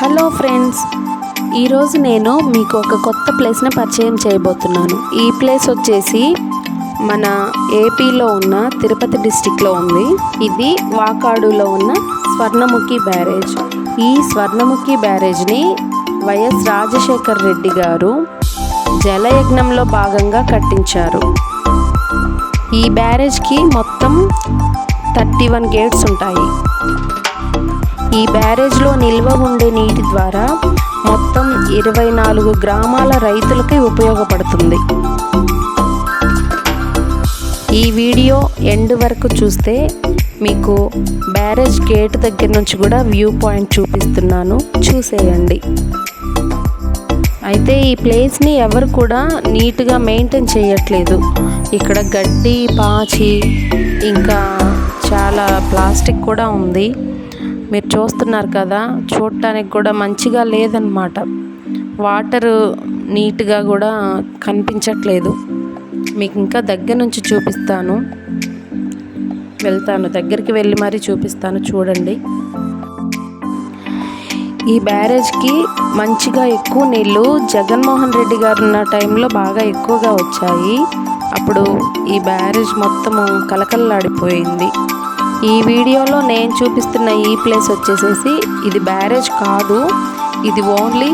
Hello friends ఈరోజు నేను మీకు ఒక కొత్త ప్లేస్ని పరిచయం చేయబోతున్నాను. ఈ ప్లేస్ వచ్చేసి మన ఏపీలో ఉన్న తిరుపతి డిస్టిక్లో ఉంది. ఇది వాకాడులో ఉన్న స్వర్ణముఖి బ్యారేజ్. ఈ స్వర్ణముఖి బ్యారేజ్ని వైఎస్ రాజశేఖర్ రెడ్డి గారు జలయజ్ఞంలో భాగంగా కట్టించారు. ఈ బ్యారేజ్కి మొత్తం థర్టీ వన్ గేట్స్ ఉంటాయి. ఈ బ్యారేజ్లో నిల్వ ఉండే నీటి ద్వారా మొత్తం ఇరవై నాలుగు గ్రామాల రైతులకి ఉపయోగపడుతుంది. ఈ వీడియో ఎండ్ వరకు చూస్తే మీకు బ్యారేజ్ గేట్ దగ్గర నుంచి కూడా వ్యూ పాయింట్ చూపిస్తున్నాను. చూసేయండి. అయితే ఈ ప్లేస్ని ఎవరు కూడా నీట్గా మెయింటైన్ చేయట్లేదు. ఇక్కడ గడ్డి పాచి ఇంకా చాలా ప్లాస్టిక్ కూడా ఉంది. మీరు చూస్తున్నారు కదా చూడటానికి కూడా మంచిగా లేదనమాట వాటర్ నీట్గా కూడా కనిపించట్లేదు. మీకు ఇంకా దగ్గర నుంచి చూపిస్తాను. వెళ్తాను. దగ్గరికి వెళ్ళి మరీ చూపిస్తాను. చూడండి. ఈ బ్యారేజ్కి మంచిగా ఎక్కువ నీళ్ళు జగన్మోహన్ రెడ్డి గారు ఉన్న టైంలో బాగా ఎక్కువగా వచ్చాయి. అప్పుడు ఈ బ్యారేజ్ మొత్తము కలకల్లాడిపోయింది ఈ వీడియోలో నేను చూపిస్తున్న ఈ ప్లేస్ వచ్చేసేసి ఇది బ్యారేజ్ కాదు. ఇది ఓన్లీ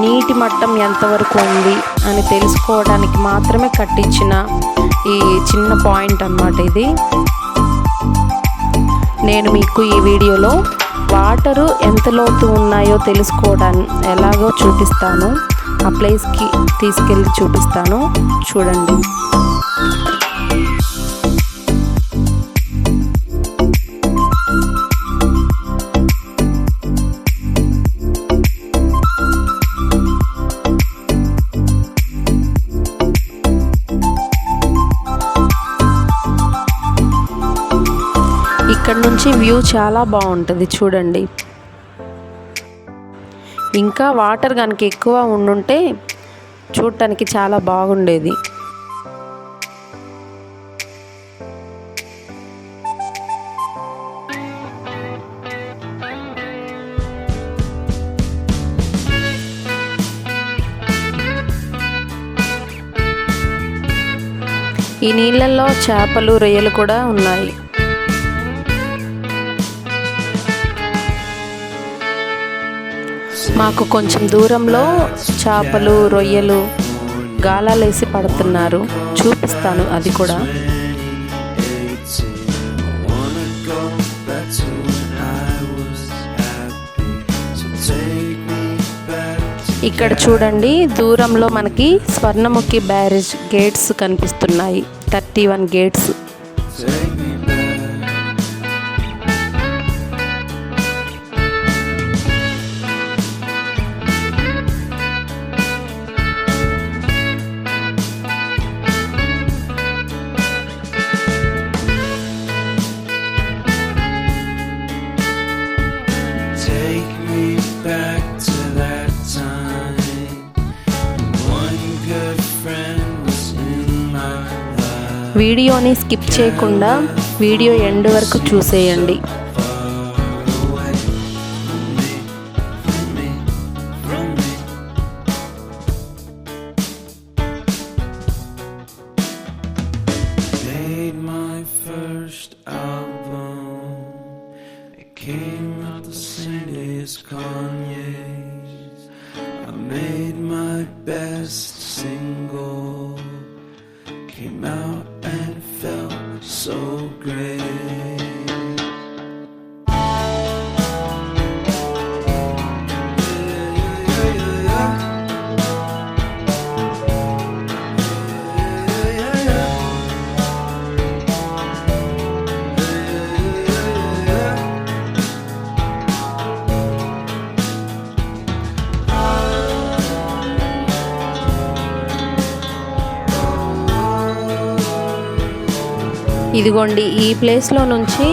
నీటి మట్టం ఎంతవరకు ఉంది అని తెలుసుకోవడానికి మాత్రమే కట్టించిన ఈ చిన్న పాయింట్ అన్నమాట ఇది. నేను మీకు ఈ వీడియోలో వాటరు ఎంత లోతు ఉన్నాయో తెలుసుకోవడానికి ఎలాగో చూపిస్తాను. ఆ ప్లేస్కి తీసుకెళ్ళి చూపిస్తాను. చూడండి. నుంచి వ్యూ చాలా బాగుంటుంది చూడండి. ఇంకా వాటర్ కనుక ఎక్కువ ఉండుంటే చూడటానికి చాలా బాగుండేది. ఈ నీళ్ళల్లో చేపలు రొయ్యలు కూడా ఉన్నాయి. మాకు కొంచెం దూరంలో చేపలు రొయ్యలు గాలాలేసి పడుతున్నారు. చూపిస్తాను అది కూడా. ఇక్కడ చూడండి దూరంలో మనకి స్వర్ణముఖి బ్యారేజ్ గేట్స్ కనిపిస్తున్నాయి. Thirty one gates. వీడియోని స్కిప్ చేయకుండా వీడియో ఎండ్ వరకు చూసేయండి. Best single. Came out. So great. ఇదిగోండి ఈ ప్లేస్లో నుంచి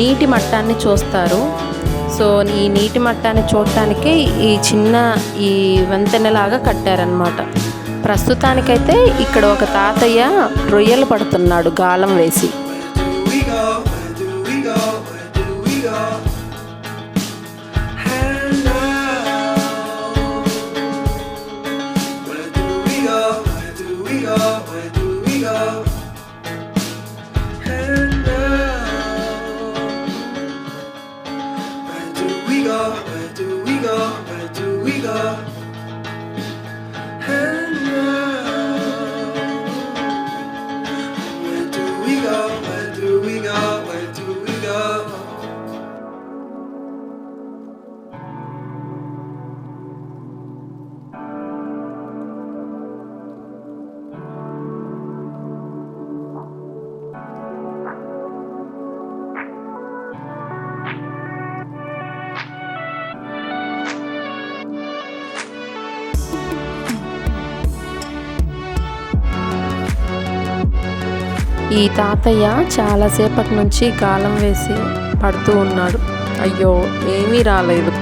నీటి మట్టాన్ని చూస్తారు. సో ఈ నీటి మట్టాన్ని చూడటానికి ఈ చిన్న ఈ వంతెనలాగా కట్టారనమాట ప్రస్తుతానికైతే ఇక్కడ ఒక తాతయ్య రొయ్యలు పడుతున్నాడు గాలం వేసి. ఈ తాతయ్య చాలాసేపటి నుంచి గాలం వేసి పడుతూ ఉన్నాడు. అయ్యో ఏమీ రాలేదు.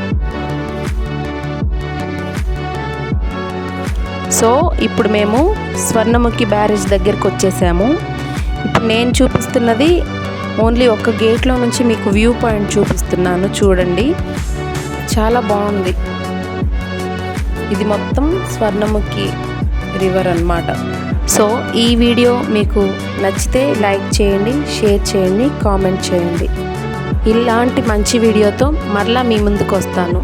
సో ఇప్పుడు మేము స్వర్ణముఖి బ్యారేజ్ దగ్గరికి వచ్చేసాము. ఇప్పుడు నేను చూపిస్తున్నది ఓన్లీ ఒక గేట్లో నుంచి మీకు వ్యూ పాయింట్ చూపిస్తున్నాను. చూడండి. చాలా బాగుంది. ఇది మొత్తం స్వర్ణముఖి రివర్ అన్నమాట. సో ఈ వీడియో మీకు నచ్చితే లైక్ చేయండి షేర్ చేయండి కామెంట్ చేయండి. ఇలాంటి మంచి వీడియోతో మరలా మీ ముందుకు వస్తాను.